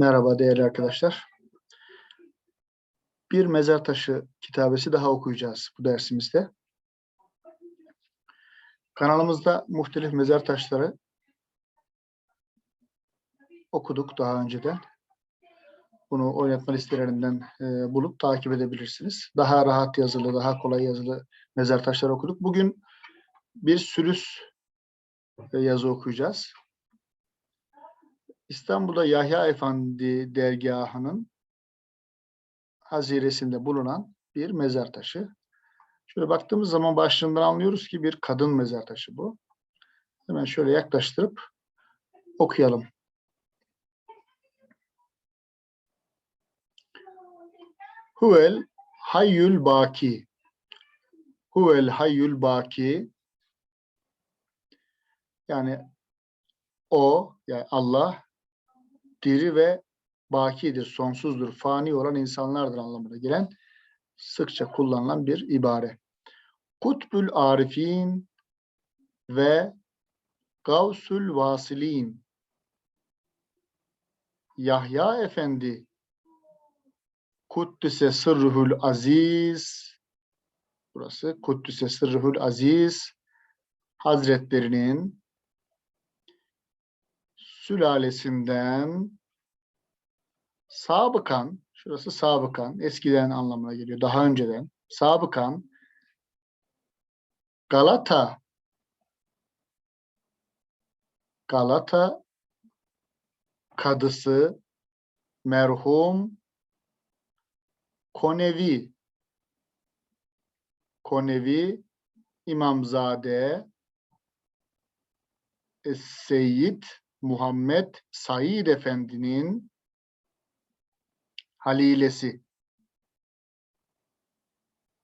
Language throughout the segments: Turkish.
Merhaba değerli arkadaşlar. Bir mezar taşı kitabesi daha okuyacağız bu dersimizde. Kanalımızda muhtelif mezar taşları okuduk daha önceden. Bunu oynatma listelerinden e, bulup takip edebilirsiniz. Daha rahat yazılı, daha kolay yazılı mezar taşları okuduk. Bugün bir sürüs e, yazı okuyacağız. İstanbul'da Yahya Efendi dergahının haziresinde bulunan bir mezar taşı. Şöyle baktığımız zaman başlığından anlıyoruz ki bir kadın mezar taşı bu. Hemen şöyle yaklaştırıp okuyalım. Huvel hayyül baki. Huvel hayyül baki. Yani o, yani Allah diri ve bakidir, sonsuzdur, fani olan insanlardır anlamına gelen sıkça kullanılan bir ibare. Kutbül arifin ve Gavsül vasilin Yahya Efendi Kuddüse sırruhul aziz burası Kuddüse sırruhul aziz Hazretlerinin sülalesinden sabıkan, şurası sabıkan, eskiden anlamına geliyor, daha önceden, sabıkan, Galata, Galata kadısı, merhum, Konevi, Konevi, İmamzade, Es-Seyyid, Muhammed Said Efendi'nin halilesi.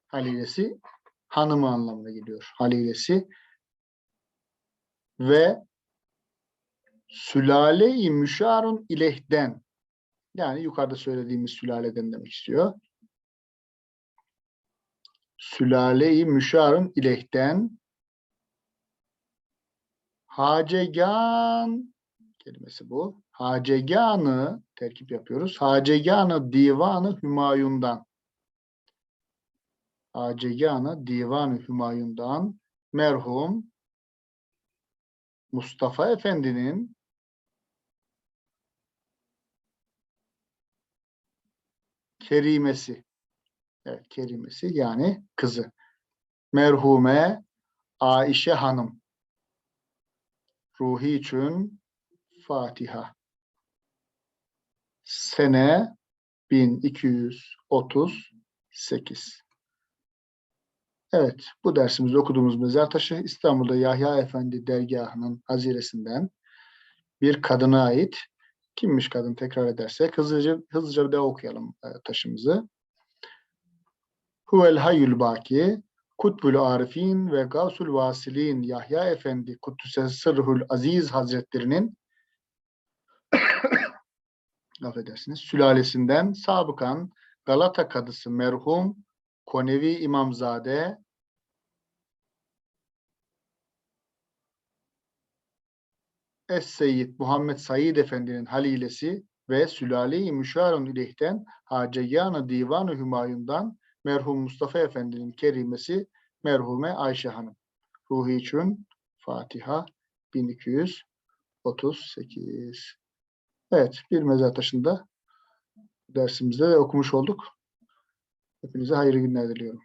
Halilesi hanımı anlamına geliyor. Halilesi ve sülale-i müşarun ilehden yani yukarıda söylediğimiz sülaleden demek istiyor. Sülale-i müşarun ilehden Hacegan kelimesi bu. Haceganı terkip yapıyoruz. Haceganı divanı Hümayun'dan. Haceganı divanı Hümayun'dan merhum Mustafa Efendi'nin kerimesi. Evet, kerimesi yani kızı. Merhume Aişe Hanım. Ruhi için Fatiha. Sene 1238. Evet, bu dersimizde okuduğumuz mezar taşı İstanbul'da Yahya Efendi dergahının haziresinden bir kadına ait. Kimmiş kadın tekrar edersek hızlıca hızlıca bir daha okuyalım e, taşımızı. Huvel hayyul baki Kutbul Arifin ve Gavsul Vasilin Yahya Efendi Kuddüse Sırrhul Aziz Hazretlerinin affedersiniz, sülalesinden sabıkan Galata Kadısı merhum Konevi İmamzade Es-Seyyid Muhammed Said Efendi'nin halilesi ve Sülale-i Müşarun İleyh'ten Haceyan-ı Divan-ı Hümayun'dan merhum Mustafa Efendi'nin kerimesi merhume Ayşe Hanım. Ruhi için Fatiha 1238. Evet, bir mezar taşında dersimizde de okumuş olduk. Hepinize hayırlı günler diliyorum.